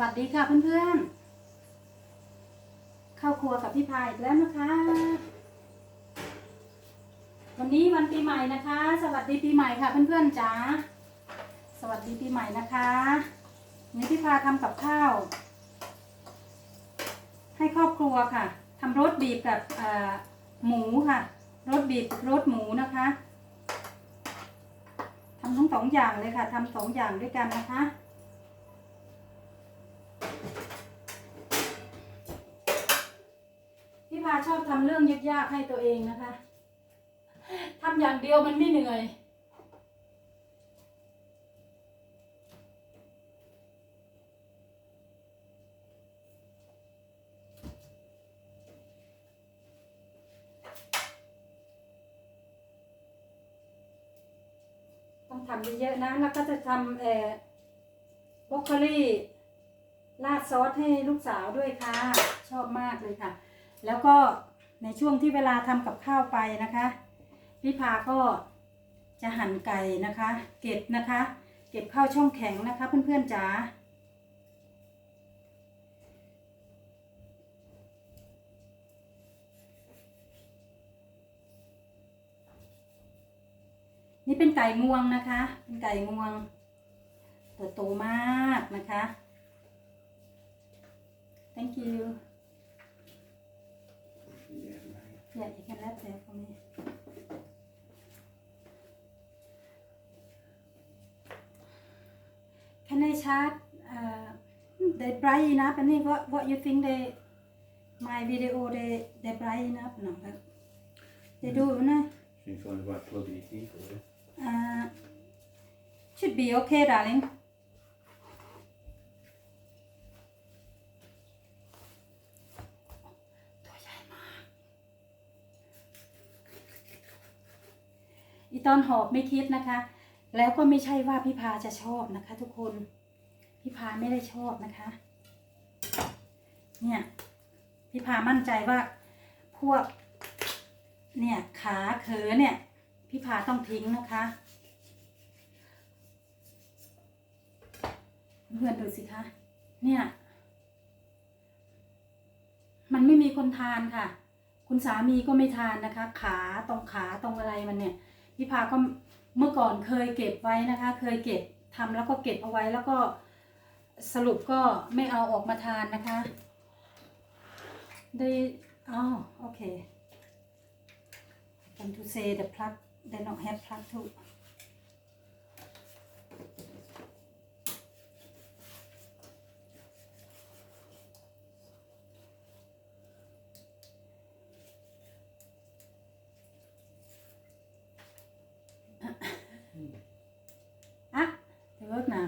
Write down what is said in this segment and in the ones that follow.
วัสดีค่ะเพื่อนๆ เข้าครัวกับพี่พายอีกแล้วนะคะ วันนี้วันปีใหม่นะคะ สวัสดีปีใหม่ค่ะเพื่อนๆจ๋า สวัสดีปีใหม่นะคะนี่พี่พาทำกับข้าว ให้ครอบครัวค่ะทำรสบีบกับหมูค่ะรสบีบรสหมูนะคะทำทั้งสองอย่างเลยค่ะทำสองอย่างด้วยกันนะคะ พี่พาชอบทำเรื่องยากๆให้ตัวเองนะคะทำอย่างเดียวมันไม่เหนื่อยต้องทำเยอะๆนะ แล้วก็จะทำเอ่อบรอกโคลีราดซอสให้ลูกสาวด้วยค่ะ ชอบมากเลยค่ะ แล้วก็ในช่วงที่เวลาทำกับข้าวไปนะคะพี่พาก็จะหั่นไก่นะคะ เก็บนะคะ เก็บเข้าช่องแข็งนะคะ เพื่อนๆจ๋านี่เป็นไก่งวงนะคะ เป็นไก่งวงตัวโตมากนะคะ thank you Yeah, you can left there for me. Can I chat? Uh, they bright enough. And then what what you think they my video they they bright enough? No, but they do, no? Syns only about 12 people. Uh, should be okay, darling. ตัวใหญ่มาก อี ตอนหอบไม่คิดนะคะ แล้วก็ไม่ใช่ว่าพี่พาจะชอบนะคะ ทุกคน พี่พาไม่ได้ชอบนะคะ เนี่ยพี่พามั่นใจว่าพวก เนี่ยขาเขอเนี่ย พี่พาต้องทิ้งนะคะเพื่อนดูสิคะ เนี่ย มันไม่มีคนทานค่ะ คุณสามีก็ไม่ทานนะคะ ขาตรงขาตรงอะไรมันเนี่ย พี่พาก็เมื่อก่อนเคยเก็บไว้นะคะ เคยเก็บทำแล้วก็เก็บเอาไว้แล้วก็สรุปก็ไม่เอาออกมาทานนะคะ ได้อ๋อโอเค want to say the plug they not have plug too อะเดี๋ยวเวิร์กนะ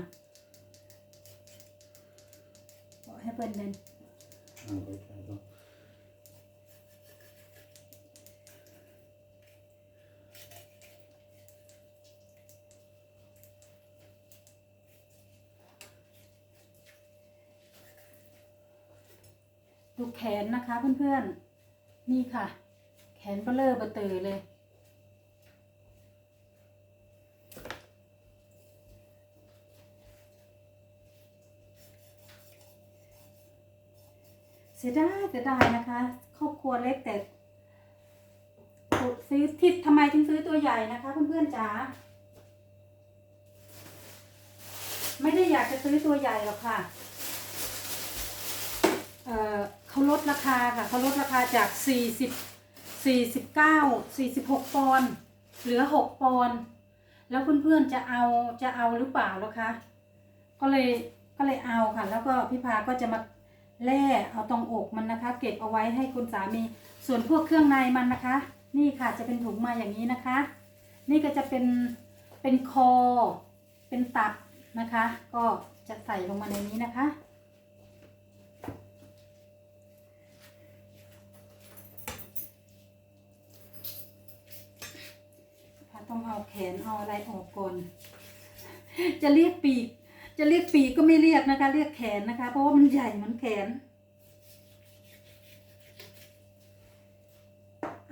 บอกให้เปิดเดิน I'll go try that. ดูแขนนะคะเพื่อนๆ นี่ค่ะ แขนเบลเลอร์เบอร์เตอร์เลย เสียดายเสียดายนะคะ ครอบครัวเล็กแต่ซื้อที่ทำไมถึงซื้อตัวใหญ่นะคะ เพื่อนๆจ๋าไม่ได้อยากจะซื้อตัวใหญ่หรอกค่ะเออเขาลดราคาค่ะเขาลดราคาจาก40 49 46ปอนด์เหลือ 6ปอนด์แล้วเพื่อนๆจะเอาจะเอาหรือเปล่าแล้วคะ ก็เลยก็เลยเอาค่ะ แล้วก็พี่พาก็จะมา แล่เอาตรงอกมันนะคะ เก็บเอาไว้ให้คุณสามี ส่วนพวกเครื่องในมันนะคะ นี่ค่ะจะเป็นถุงมาอย่างนี้นะคะ นี่ก็จะเป็นเป็นคอ เป็นตับนะคะ ก็จะใส่ลงมาในนี้นะคะพาต้องเอาแขนเอาอะไรออกก่อน จะเรียกปีก จะเรียกปีก็ไม่เรียกนะคะ เรียกแขนนะคะ เพราะว่ามันใหญ่เหมือนแขน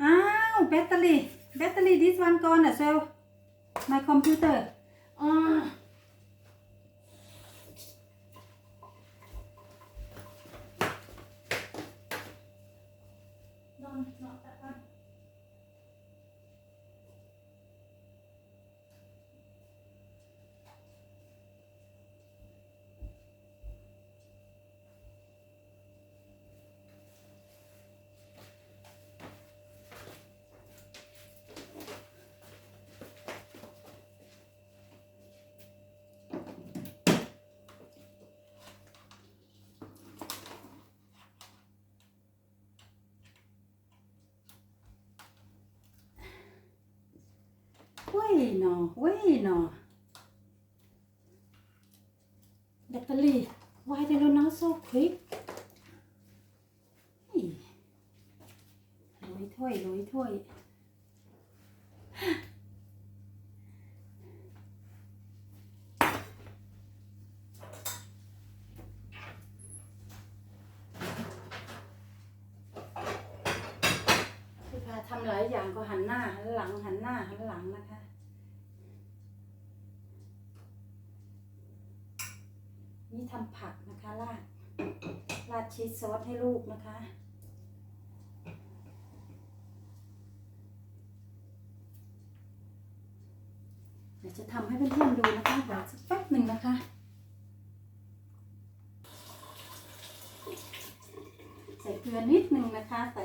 อ้าวแบตเตอรี่แบตเตอรี่ this one gone อะเซลมาคอมพิวเตอร์อ๋อ นอเว้ยนอแบตเตอรี่ why they run out so quick เฮ้ยลอยถ้วยลอยถ้วยคือพาทำหลายอย่างก็หันหน้าหันหลังหันหน้าหันหลังนะคะ นี่ทำผักนะคะราดราดชีสซอสให้ลูกนะคะ เดี๋ยวจะทำให้เพื่อนๆดูนะคะเดี๋ยวสักแป๊บหนึ่งนะคะใส่เกลือนิดนึงนะคะ ใส่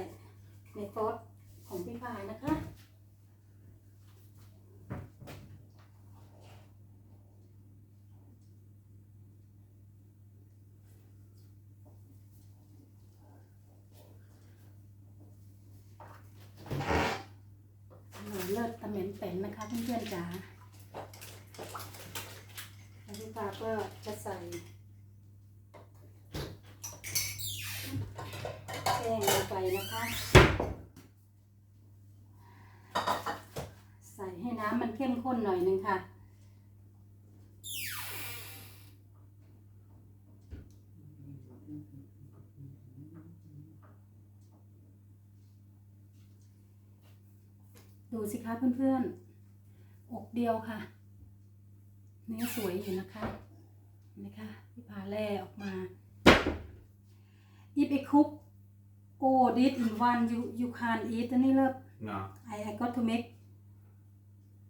ในซอสของพี่พายนะคะ อร่อยเลิศตะเหม็นเป็นนะคะเพื่อนๆจ๋าแล้วพี่ปาก็ จะใส่แป้งลงไปนะคะ ใส่ให้น้ำมันเข้มข้นหน่อยนึงค่ะดูสิคะเพื่อนๆ อกเดียวค่ะ เนื้อสวยอยู่นะคะ นะคะที่พาแล่ออกมา if I cook all this in one you you can't eat อันนี้เลิก No. I I got to make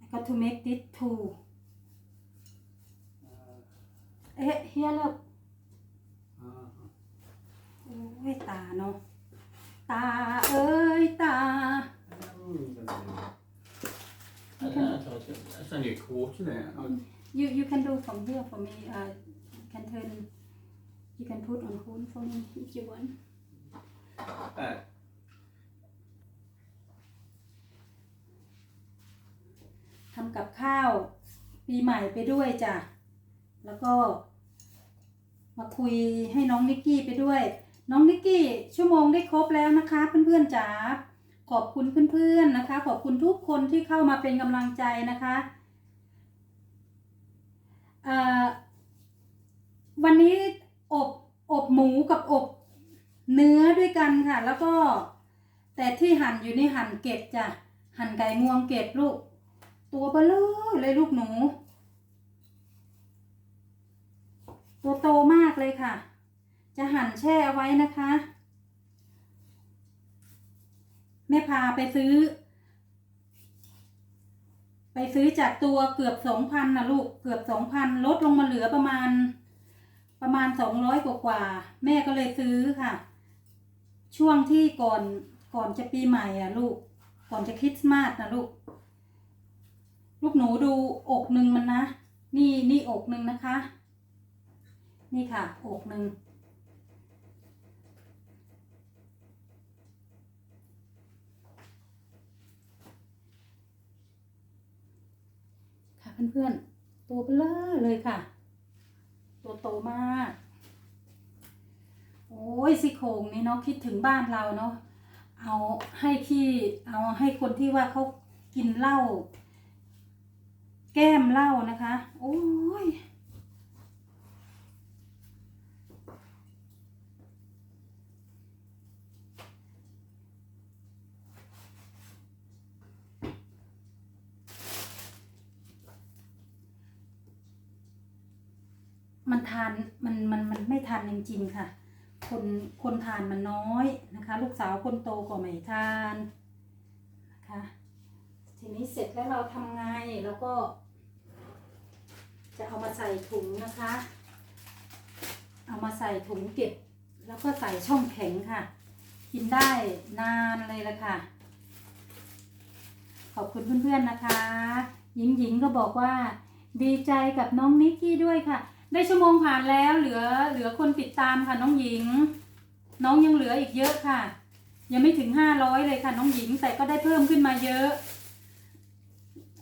I got to make this too เอ๊ะเฮียเลิก Ah. โอ้ยตาเนาะตาเอ้ยตา That's only a quarter there. Oh, You you can do from here for me. Uh, you can turn. You can put on hold for me if you want. uh, ทำกับข้าว ปีใหม่ไปด้วยจ้ะ แล้วก็ มาคุยให้น้องนิกกี้ไปด้วย น้องนิกกี้ชั่วโมงได้ครบแล้วนะคะ เพื่อนๆจ๋า ขอบคุณเพื่อนๆนะคะ ขอบคุณทุกคนที่เข้ามาเป็นกำลังใจนะคะ เอ่อ วันนี้อบอบหมูกับอบเนื้อด้วยกันค่ะ แล้วก็ แต่ที่หั่นอยู่นี่หั่นเก็บจ้ะหั่นไก่งวงเก็บลูก ตัวเบลอเลยลูกหนู ตัวโตมากเลยค่ะ จะหั่นแช่เอาไว้นะคะ แม่พาไปซื้อ ไปซื้อจากตัวเกือบสองพันนะลูก เกือบสองพันลดลงมาเหลือประมาณ ประมาณสองร้อยกว่าๆแม่ก็เลยซื้อค่ะ ช่วงที่ก่อนก่อนจะปีใหม่อะลูก ก่อนจะคริสต์มาสนะลูก ลูกหนูดูอกหนึ่งมันนะ นี่นี่อกหนึ่งนะคะ นี่ค่ะ อกหนึ่งค่ะเพื่อนๆตัวเบลอเลยค่ะ ตัวโตมาก โอ้ยซี่โครงนี่เนาะคิดถึงบ้านเราเนาะเอาให้ที่เอาให้คนที่ว่าเขากินเหล้าแก้มเหล้านะคะ โอ้ย มันทานมันมันมันไม่ทานจริงๆค่ะ คนคนทานมันน้อยนะคะ ลูกสาวคนโตก็ไม่ทานนะคะทีนี้เสร็จแล้วเราทำไงแล้วก็ จะเอามาใส่ถุงนะคะ เอามาใส่ถุงเก็บ แล้วก็ใส่ช่องแข็งค่ะ กินได้นานเลยละค่ะ ขอบคุณเพื่อนๆนะคะ หญิงหญิงก็บอกว่า ดีใจกับน้องนิกกี้ด้วยค่ะ ได้ชั่วโมงผ่านแล้วเหลือเหลือคนติดตามค่ะน้องหญิง น้องยังเหลืออีกเยอะค่ะ ยังไม่ถึงห้าร้อยเลยค่ะน้องหญิงแต่ก็ได้เพิ่มขึ้นมาเยอะ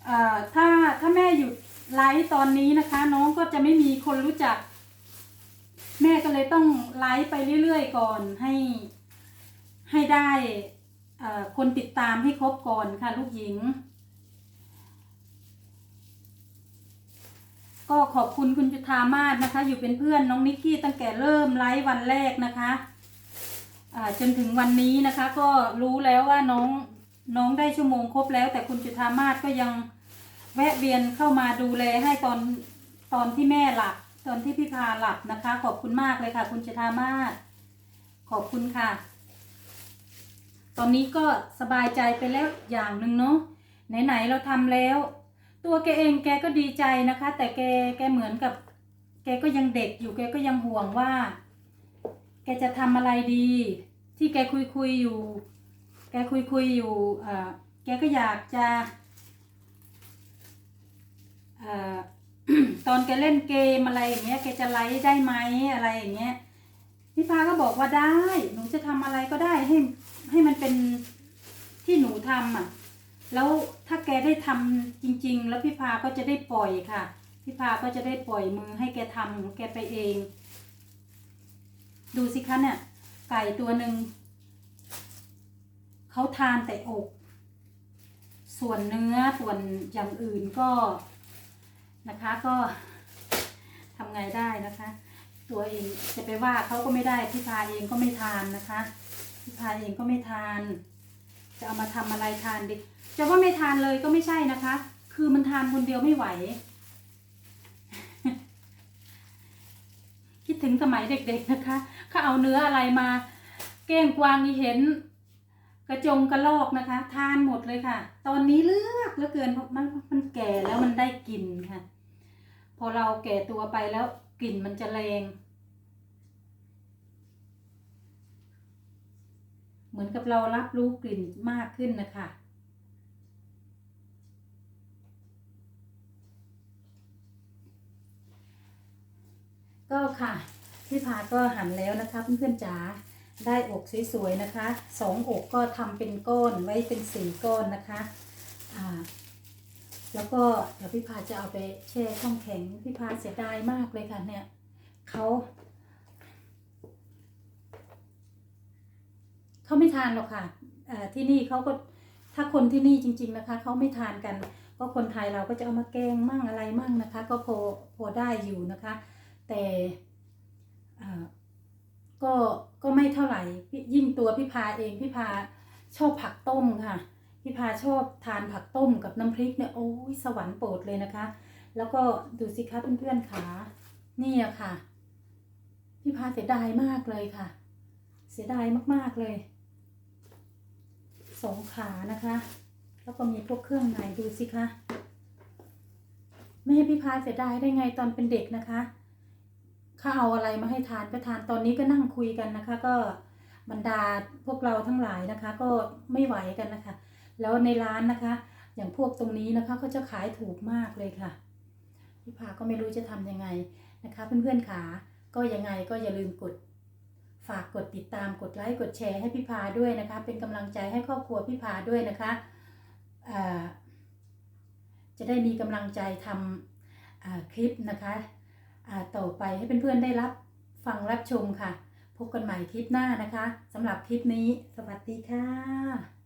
เอ่อถ้าถ้าแม่หยุดไลฟ์ตอนนี้นะคะ น้องก็จะไม่มีคนรู้จัก แม่ก็เลยต้องไลฟ์ไปเรื่อยๆก่อนให้ให้ได้คนติดตามให้ครบก่อนค่ะลูกหญิง ก็ขอบคุณคุณจุธามาศนะคะ อยู่เป็นเพื่อนน้องนิกกี้ตั้งแต่เริ่มไลฟ์วันแรกนะคะจนถึงวันนี้นะคะ ก็รู้แล้วว่าน้องน้องได้ชั่วโมงครบแล้ว แต่คุณจุธามาศก็ยังแวะเวียนเข้ามาดูแลให้ตอนตอนที่แม่หลับตอนที่พี่พาหลับนะคะ ขอบคุณมากเลยค่ะ คุณจุธามาศขอบคุณค่ะ ตอนนี้ก็สบายใจไปแล้วอย่างหนึ่งเนาะไหนๆเราทำแล้ว ตัวแกเองแกก็ดีใจนะคะ แต่แกแกเหมือนกับ แกก็ยังเด็กอยู่แกก็ยังห่วงว่า แกจะทำอะไรดี ที่แกคุยคุยอยู่ แกคุยคุยอยู่เอ่อแกก็อยากจะเอ่อตอนแกเล่นเกมอะไรอย่างเงี้ยแกจะไลฟ์ได้ไหมอะไรอย่างเงี้ยพี่พาก็บอกว่าได้ หนูจะทำอะไรก็ได้ให้ให้มันเป็นที่หนูทำอะ แล้วถ้าแกได้ทำจริง ๆ แล้วพี่พาก็จะได้ปล่อยค่ะ พี่พาก็จะได้ปล่อยมือให้แกทำของแกไปเอง ดูสิคะเนี่ย ไก่ตัวหนึ่งเขาทานแต่อก ส่วนเนื้อส่วนอย่างอื่นก็นะคะก็ทำไงได้นะคะ ตัวเองจะไปว่าเขาก็ไม่ได้พี่พาเองก็ไม่ทานนะคะพี่พาเองก็ไม่ทาน จะเอามาทำอะไรทานดิจะว่าไม่ทานเลยก็ไม่ใช่นะคะ คือมันทานคนเดียวไม่ไหว คิดถึงสมัยเด็ก ๆนะคะเขาเอาเนื้ออะไรมา เก้งกวางนี่เห็น กระจงกระลอกนะคะ ทานหมดเลยค่ะ ตอนนี้เลือกเหลือเกินเพราะมันมันแก่แล้วมันได้กลิ่นค่ะ พอเราแก่ตัวไปแล้วกลิ่นมันจะแรง เหมือนกับเรารับรู้กลิ่นมากขึ้นนะคะ ก็ค่ะพี่พาก็หั่นแล้วนะคะเพื่อนๆจ๋าได้อกสวยๆนะคะสองอกก็ทำเป็นก้อนไว้เป็นสี่ก้อนนะคะอ่าแล้วก็เดี๋ยวพี่พาจะเอาไปแช่ช่องแข็งพี่พาเสียดายมากเลยค่ะเนี่ยเขา เขาไม่ทานหรอกค่ะที่นี่เขาก็ถ้าคนที่นี่จริง ๆนะคะเขาไม่ทานกัน ก็คนไทยเราก็จะเอามาแกงมั่งอะไรมั่งนะคะ ก็พอพอได้อยู่นะคะ แต่ก็ก็ไม่เท่าไหร่ยิ่งตัวพี่พาเองพี่พาชอบผักต้มค่ะพี่พาชอบทานผักต้มกับน้ำพริกเนี่ยโอ้ยสวรรค์โปรดเลยนะคะ แล้วก็ดูสิคะเพื่อนๆขานี่อะค่ะ พี่พาเสียดายมากเลยค่ะ เสียดายมากๆเลย สองขานะคะ แล้วก็มีพวกเครื่องในดูสิคะ ไม่ให้พี่พาเสียดายได้ไงตอนเป็นเด็กนะคะข้าเอาอะไรมาให้ทานก็ทานตอนนี้ก็นั่งคุยกันนะคะ ก็บรรดาพวกเราทั้งหลายนะคะ ก็ไม่ไหวกันนะคะ แล้วในร้านนะคะ อย่างพวกตรงนี้นะคะเขาจะขายถูกมากเลยค่ะพี่พาก็ไม่รู้จะทำยังไงนะคะ เพื่อนๆขาก็ยังไงก็อย่าลืมกด ฝากกดติดตามกดไลค์กดแชร์ให้พี่พาด้วยนะคะ เป็นกำลังใจให้ครอบครัวพี่พาด้วยนะคะจะได้มีกำลังใจทำอ่าคลิปนะคะต่อไปให้เพื่อนๆได้รับฟังรับชมค่ะ พบกันใหม่คลิปหน้านะคะสำหรับคลิปนี้ สวัสดีค่ะ